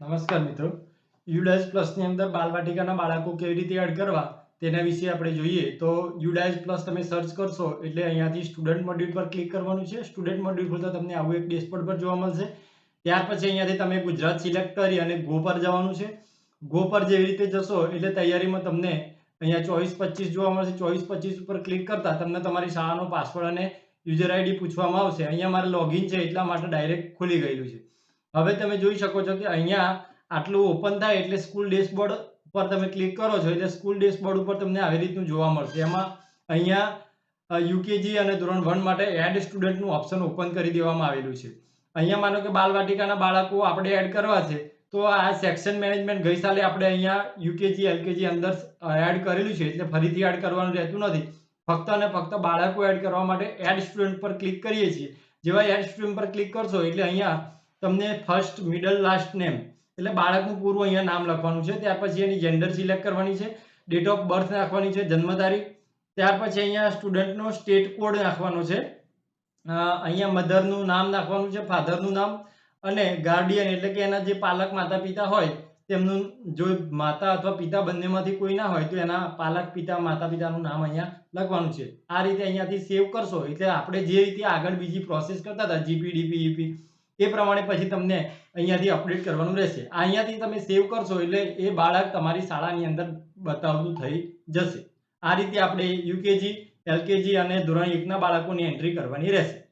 નમસ્કાર મિત્રો. યુડાઇસ પ્લસની અંદર બાલવાટિકાના બાળકો કેવી રીતે એડ કરવા તેના વિશે આપણે જોઈએ તો યુડાઇસ પ્લસ તમે સર્ચ કરશો એટલે અહીંયાથી સ્ટુડન્ટ મોડ્યુલ પર ક્લિક કરવાનું છે. સ્ટુડન્ટ મોડ્યુલ ખોલતા તમને આવું એક ડેશબોર્ડ પર જોવા મળશે. ત્યાર પછી અહીંયાથી તમે ગુજરાત સિલેક્ટ કરી અને ગો પર જવાનું છે. ગો પર જેવી રીતે જશો એટલે તૈયારીમાં તમને અહીંયા ચોવીસ પચીસ જોવા મળશે. ચોવીસ પચીસ ઉપર ક્લિક કરતા તમને તમારી શાળાનો પાસવર્ડ અને યુઝર આઈડી પૂછવામાં આવશે. અહીંયા મારે લોગિન છે એટલા માટે ડાયરેક્ટ ખુલી ગયેલું છે. હવે તમે જોઈ શકો છો કે અહીંયા આટલું ઓપન થાય એટલે સ્કૂલ ડેશબોર્ડ ઉપર તમે ક્લિક કરો છો, એટલે સ્કૂલ ડેશબોર્ડ ઉપર તમને આવી રીતનું જોવા મળશે. એમાં અહીંયા યુકેજી અને ધોરણ વન માટે એડ સ્ટુડન્ટનું ઓપ્શન ઓપન કરી દેવામાં આવેલું છે. અહીંયા માનો કે બાલવાટિકાના બાળકો આપણે એડ કરવા છે, તો આ સેક્શન મેનેજમેન્ટ ગઈ સાલે આપણે અહીંયા યુકેજી એલકેજી અંદર એડ કરેલું છે, એટલે ફરીથી એડ કરવાનું રહેતું નથી. ફક્ત અને ફક્ત બાળકો એડ કરવા માટે એડ સ્ટુડન્ટ પર ક્લિક કરીએ છીએ. જેવા એડ સ્ટુડન્ટ પર ક્લિક કરશો, એટલે અહીંયા તમને ફર્સ્ટ મિડલ લાસ્ટ નેમ એટલે બાળકનું પૂરું અહીંયા નામ લખવાનું છે. ત્યાર પછી એની જેન્ડર સિલેક્ટ કરવાની છે. ડેટ ઓફ બર્થ નાખવાની છે, જન્મ તારીખ. ત્યાર પછી અહીંયા સ્ટુડન્ટનો સ્ટેટ કોડ નાખવાનો છે. અહીંયા મધરનું નામ નાખવાનું છે ફાધરનું નામ. અને ગાર્ડિયન એટલે કે એના જે પાલક માતા પિતા હોય, તેમનું જો માતા અથવા પિતા બંનેમાંથી કોઈ ના હોય, તો એના પાલક, પિતા માતા પિતાનું નામ અહીંયા લખવાનું છે. આ રીતે અહીંયાથી સેવ કરશો, એટલે આપણે જે રીતે આગળ બીજી પ્રોસેસ કરતા હતા જીપી ડીપી ઈપી એ પ્રમાણે પછી તમને અહીંયાથી અપડેટ કરવાનું રહેશે. અહીંયાથી તમે સેવ કરશો એટલે એ બાળક તમારી શાળાની અંદર બતાવતું થઈ જશે. આ રીતે આપણે યુકેજી, એલકેજી અને ધોરણ એકના બાળકોની એન્ટ્રી કરવાની રહેશે.